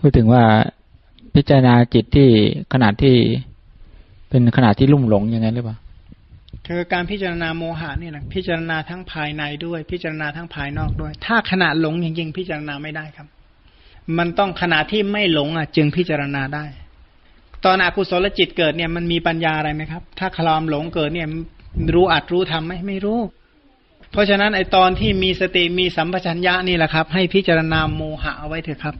พูดถึงว่าพิจารณาจิตที่ขนาดที่เป็นขนาดที่ลุ่มหลงอย่างนั้นหรือเปล่าคือการพิจารณาโมหะเนี่ยนะพิจารณาทั้งภายในด้วย พิจารณาทั้งภายนอกด้วย ถ้าขณะหลงจริงๆพิจารณาไม่ได้ครับ มันต้องขณะที่ไม่หลงอะ จึงพิจารณาได้ ตอนอกุศลจิตเกิดเนี่ยมันมีปัญญาอะไรไหมครับ ถ้าคลามหลงเกิดเนี่ยรู้อัดรู้ทำไหมไม่รู้ เพราะฉะนั้นไอตอนที่มีสติมีสัมปชัญญะนี่แหละครับ ให้พิจารณาโมหะเอาไว้เถอะครับ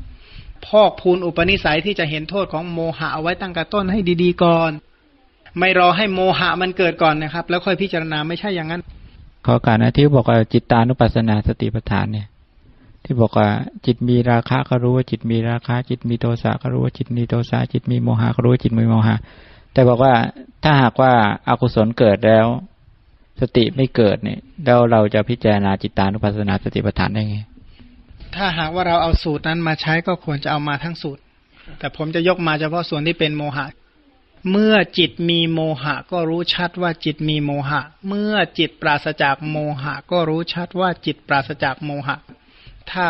พอกพูนอุปนิสัยที่จะเห็นโทษของโมหะเอาไว้ตั้งแต่ต้นให้ดีๆก่อน ไม่รอให้โมหะมันเกิดก่อนนะครับ แล้วค่อยพิจารณาไม่ใช่อย่างนั้น ขอการนะที่บอกว่าจิตตานุปัสสนาสติปัฏฐานเนี่ย ที่บอกว่าจิตมีราคะก็รู้ว่าจิตมีราคะ จิตมีโทสะก็รู้ว่าจิตมีโทสะจิตมีโมหะก็รู้ว่าจิตมีโมหะ แต่บอกว่าถ้าหากว่าอากุศลเกิดแล้ว สติไม่เกิดเนี่ยแล้วเราจะพิจารณาจิตตานุปัสสนาสติปัฏฐานได้ไง ถ้าหากว่าเราเอาสูตรนั้นมาใช้ก็ควรจะเอามาทั้งสูตร แต่ผมจะยกมาเฉพาะส่วนที่เป็นโมหะ เมื่อจิตมีโมหะ ก็รู้ชัดว่าจิตมีโมหะ เมื่อจิตปราศจากโมหะ ก็รู้ชัดว่าจิตปราศจากโมหะ ถ้า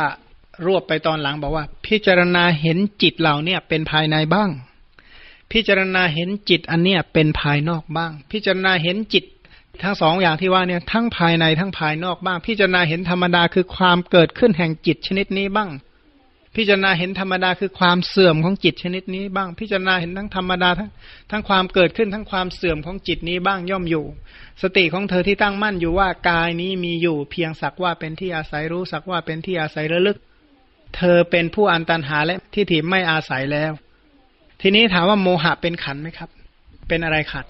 รวบไปตอนหลังบอกว่า พิจารณาเห็นจิตเหล่าเนี่ยเป็นภายในบ้าง พิจารณาเห็นจิตอันเนี้ยเป็นภายนอกบ้าง พิจารณาเห็นจิต ทั้งสองอย่างที่ว่าเนี่ยทั้งภายในทั้งภายนอกบ้าง พิจารณาเห็นธรรมดาคือความเกิดขึ้นแห่งจิตชนิดนี้บ้าง พิจารณาเห็นธรรมดาคือความเสื่อมของจิตชนิดนี้บ้าง พิจารณาเห็นทั้งธรรมดาทั้งทั้งความเกิดขึ้นทั้งความเสื่อมของจิตนี้บ้างย่อมอยู่ สติของเธอที่ตั้งมั่นอยู่ว่ากายนี้มีอยู่ เพียงสักว่าเป็นที่อาศัยรู้สักว่าเป็นที่อาศัยระลึก เธอเป็นผู้อันตันหาและที่ถิไม่อาศัยแล้ว ทีนี้ถามว่าโมหะเป็นขันไหมครับ เป็นอะไรขัน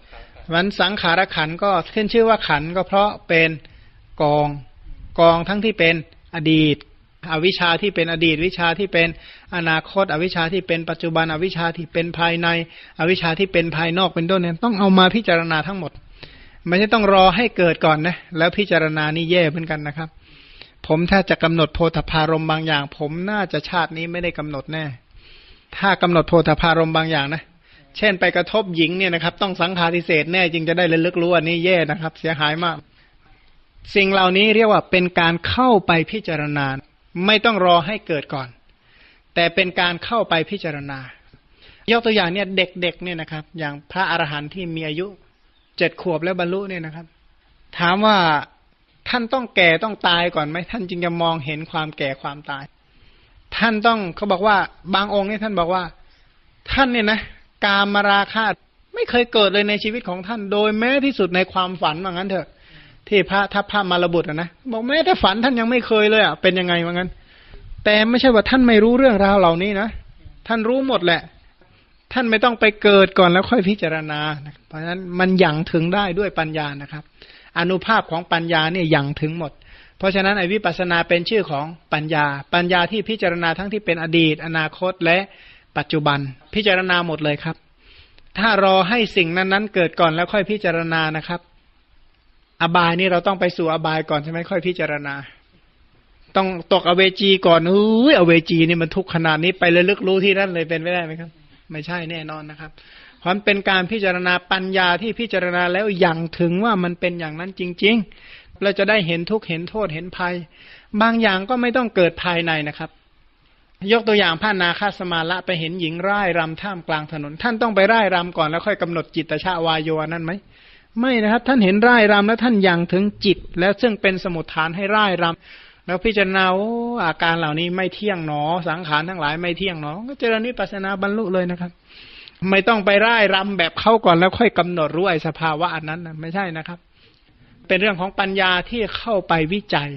วันสังขารขันก็ขึ้นชื่อว่าขันก็เพราะเป็นกองกองทั้งที่เป็นอดีต อวิชชาที่เป็นอดีต วิชาที่เป็นอนาคต อวิชชาที่เป็นปัจจุบัน อวิชชาที่เป็นภายใน อวิชชาที่เป็นภายนอกเป็นต้นเนี่ยต้องเอามาพิจารณาทั้งหมด ไม่ใช่ต้องรอให้เกิดก่อนนะแล้วพิจารณานี่แย่เหมือนกันนะครับ ผมถ้าจะกำหนดโพธพารมบางอย่าง ผมน่าจะชาตินี้ไม่ได้กำหนดแน่ถ้ากำหนดโพธพารมบางอย่างนะ เช่นไปกระทบหญิงเนี่ยนะครับ ต้องสังฆาทิเศษแน่จึงจะได้ระลึกรู้อันนี้แย่นะครับ เสียหายมาก สิ่งเหล่านี้เรียกว่าเป็นการเข้าไปพิจารณา ไม่ต้องรอให้เกิดก่อน แต่เป็นการเข้าไปพิจารณา ยกตัวอย่างเนี่ยเด็กๆเนี่ยนะครับ อย่างพระอรหันต์ที่มีอายุเจ็ดขวบแล้วบรรลุเนี่ยนะครับ ถามว่าท่านต้องแก่ต้องตายก่อนไหมท่านจึงจะมองเห็นความแก่ความตาย ท่านต้องเขาบอกว่าบางองค์เนี่ยท่านบอกว่า ท่านเนี่ยนะ กามราคะไม่เคยเกิดเลยในชีวิตของท่าน โดยแม้ที่สุดในความฝันว่างั้นเถอะ ที่พระทัพพระมารบุตรนะบอกแม้แต่ฝันท่านยังไม่เคยเลยอะเป็นยังไงว่างั้น แต่ไม่ใช่ว่าท่านไม่รู้เรื่องราวเหล่านี้นะท่านรู้หมดแหละ ท่านไม่ต้องไปเกิดก่อนแล้วค่อยพิจารณา เพราะฉะนั้นมันยังถึงได้ด้วยปัญญานะครับ อนุภาพของปัญญาเนี่ยยังถึงหมด เพราะฉะนั้นไอ้วิปัสสนาเป็นชื่อของปัญญา ปัญญาที่พิจารณาทั้งที่เป็นอดีต อนาคตและ ปัจจุบัน พิจารณาหมดเลยครับ ถ้ารอให้สิ่งนั้นๆ เกิดก่อนแล้วค่อยพิจารณานะครับ อบายนี่เราต้องไปสู่อบายก่อนใช่ไหมค่อยพิจารณา ต้องตกอเวจีก่อนอุ้ยอเวจีนี่มันทุกขนาดนี้ไปเลยลึกรู้ที่นั่นเลยเป็นไม่ได้ไหมครับ ไม่ใช่แน่นอนนะครับเพราะเป็นการพิจารณาปัญญาที่พิจารณาแล้วอย่างถึงว่ามันเป็นอย่างนั้นจริง ๆ เราจะได้เห็นทุกเห็นโทษเห็นภัย บางอย่างก็ไม่ต้องเกิดภายในนะครับ ยกตัวอย่างพระนาคาสมาละไปเห็นหญิงร่ายรำท่ามกลางถนน ท่านต้องไปร่ายรำก่อนแล้วค่อยกำหนดจิตตชาวายโยนั่นไหมไม่นะครับ ท่านเห็นร่ายรำแล้วท่านยังถึงจิต แล้วซึ่งเป็นสมุทฐานให้ร่ายรำแล้วพิจารณาอาการเหล่านี้ไม่เที่ยงหนอ สังขารทั้งหลายไม่เที่ยงหนอ ก็เจริญวิปัสนาบรรลุเลยนะครับ ไม่ต้องไปร่ายรำแบบเข้าก่อนแล้วค่อยกำหนดรู้ไอ้สภาวะอันนั้นนะไม่ใช่นะครับ เป็นเรื่องของปัญญาที่เข้าไปวิจัย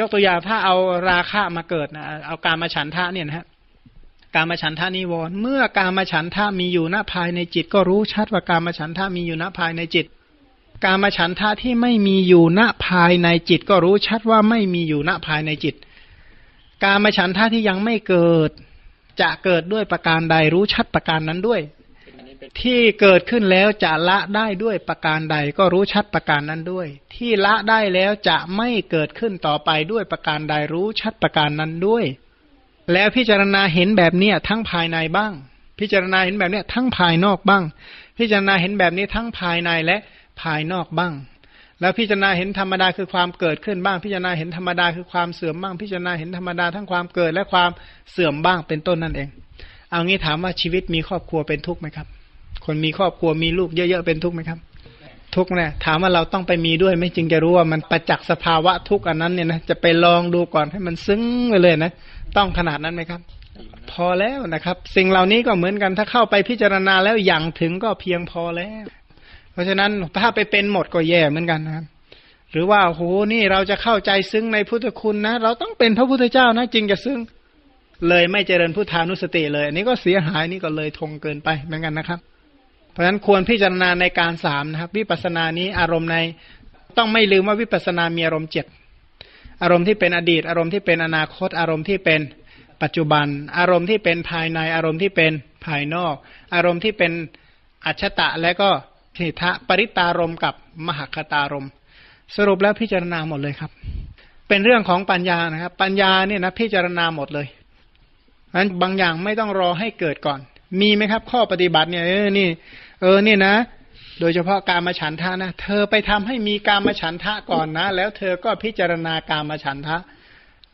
ยกตัวอย่างถ้าเอาราคะมาเกิดนะเอาการมาฉันทะเนี่ยนะฮะการมาฉันทานิวรณ์เมื่อการมาฉันทะมีอยู่ณภายในจิต ก็รู้ชัดว่าการมาฉันทะมีอยู่ณภายในจิต การมาฉันทะที่ไม่มีอยู่ณภายในจิต ก็รู้ชัดว่าไม่มีอยู่ณภายในจิต การมาฉันทะที่ยังไม่เกิด จะเกิดด้วยประการใดรู้ชัดประการนั้นด้วย ที่เกิดขึ้นแล้วจะละได้ด้วยประการใดก็รู้ชัดประการนั้นด้วย ที่ละได้แล้วจะไม่เกิดขึ้นต่อไปด้วยประการใดรู้ชัดประการนั้นด้วย แล้วพิจารณาเห็นแบบเนี้ยทั้งภายในบ้าง พิจารณาเห็นแบบเนี้ยทั้งภายนอกบ้าง พิจารณาเห็นแบบนี้ทั้งภายในและภายนอกบ้าง แล้วพิจารณาเห็นธรรมดาคือความเกิดขึ้นบ้าง พิจารณาเห็นธรรมดาคือความเสื่อมบ้าง พิจารณาเห็นธรรมดาทั้งความเกิดและความเสื่อมบ้างเป็นต้นนั่นเอง เอางี้ถามว่าชีวิตมีครอบครัวเป็นทุกข์ไหมครับ คนมีครอบครัวมีลูกเยอะๆเป็นทุกข์ไหมครับ ทุกข์เนี่ยถามว่าเราต้องไปมีด้วยไหม่จึงจะรู้ว่ามันประจักษ์สภาวะทุกข์อันนั้นเนี่ยนะจะไปลองดูก่อนให้มันซึ้งไปเลยนะต้องขนาดนั้นไหมครับ พอแล้วนะครับ สิ่งเหล่านี้ก็เหมือนกันถ้าเข้าไปพิจารณาแล้วอย่างถึงก็เพียงพอแล้ว เพราะฉะนั้นถ้าไปเป็นหมดก็แย่เหมือนกันนะครับหรือว่าโหนี่เราจะเข้าใจซึ้งในพุทธคุณนะ เราต้องเป็นพระพุทธเจ้านะ จริงจะซึ้งเลยไม่เจริญพุทธานุสติเลย อันนี้ก็เสียหายนี่ก็เลยทงเกินไปเหมือนกันนะครับ เพราะฉะนั้นควรพิจารณาในการสามนะครับ วิปัสสนานี้อารมณ์ในต้องไม่ลืมว่าวิปัสสนามีอารมณ์เจ็ดอารมณ์ที่เป็นอดีต อารมณ์ที่เป็นอนาคต อารมณ์ที่เป็นปัจจุบัน อารมณ์ที่เป็นภายในอารมณ์ที่เป็นภายนอก อารมณ์ที่เป็นอัจฉตะและก็ทิฏฐะปริตารมกับมหคตารม สรุปแล้วพิจารณาหมดเลยครับ เป็นเรื่องของปัญญานะครับ ปัญญาเนี่ยนะพิจารณาหมดเลยนั้นบางอย่างไม่ต้องรอให้เกิดก่อน มีไหมครับ ข้อปฏิบัติเนี่ยเออนี่ เออเนี่ยนะ โดยเฉพาะการมาฉันทะนะเธอไปทำให้มีการมาฉันทะก่อนนะ แล้วเธอก็พิจารณาการมาฉันทะ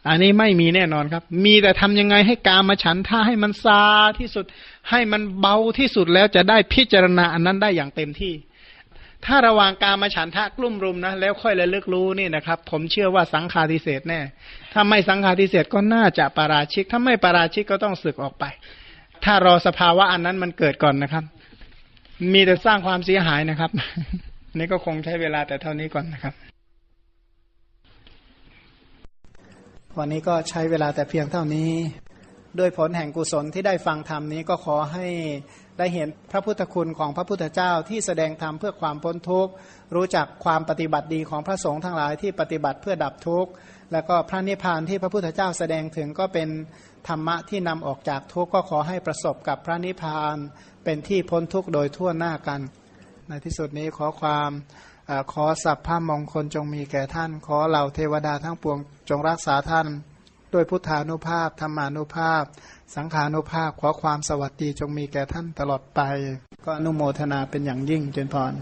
อันนี้ไม่มีแน่นอนครับ มีแต่ทำยังไงให้การมาฉันทะให้มันซาที่สุด ให้มันเบาที่สุดแล้วจะได้พิจารณาอันนั้นได้อย่างเต็มที่ถ้าระหว่างการมาฉันทะกลุ่มรุมนะแล้วค่อยระลึกรู้นี่นะครับ ผมเชื่อว่าสังฆาทิเศษแน่ถ้าไม่สังฆาทิเศษก็น่าจะปาราชิก ถ้าไม่ปาราชิกก็ต้องสึกออกไป ถ้ารอสภาวะอันนั้นมันเกิดก่อนนะครับ มีแต่สร้างความเสียหายนะครับ นี่ก็คงใช้เวลาแต่เท่านี้ก่อนนะครับ วันนี้ก็ใช้เวลาแต่เพียงเท่านี้ ด้วยผลแห่งกุศลที่ได้ฟังธรรมนี้ก็ขอให้ได้เห็นพระพุทธคุณของพระพุทธเจ้าที่แสดงธรรมเพื่อความพ้นทุกข์ รู้จักความปฏิบัติดีของพระสงฆ์ทั้งหลายที่ปฏิบัติเพื่อดับทุกข์ แล้วก็พระนิพพานที่พระพุทธเจ้าแสดงถึงก็เป็นธรรมะที่นำออกจากทุกข์ก็ขอให้ประสบกับพระนิพพาน เป็นที่พ้นทุกข์โดยทั่วหน้ากัน ในที่สุดนี้ขอความอขอสัพพามงคลจงมีแก่ท่าน ขอเหล่าเทวดาทั้งปวงจงรักษาท่าน ด้วยพุทธานุภาพธรรมานุภาพ สังขานุภาพ ขอความสวัสดีจงมีแก่ท่านตลอดไป ก็อนุโมทนาเป็นอย่างยิ่งเจนพร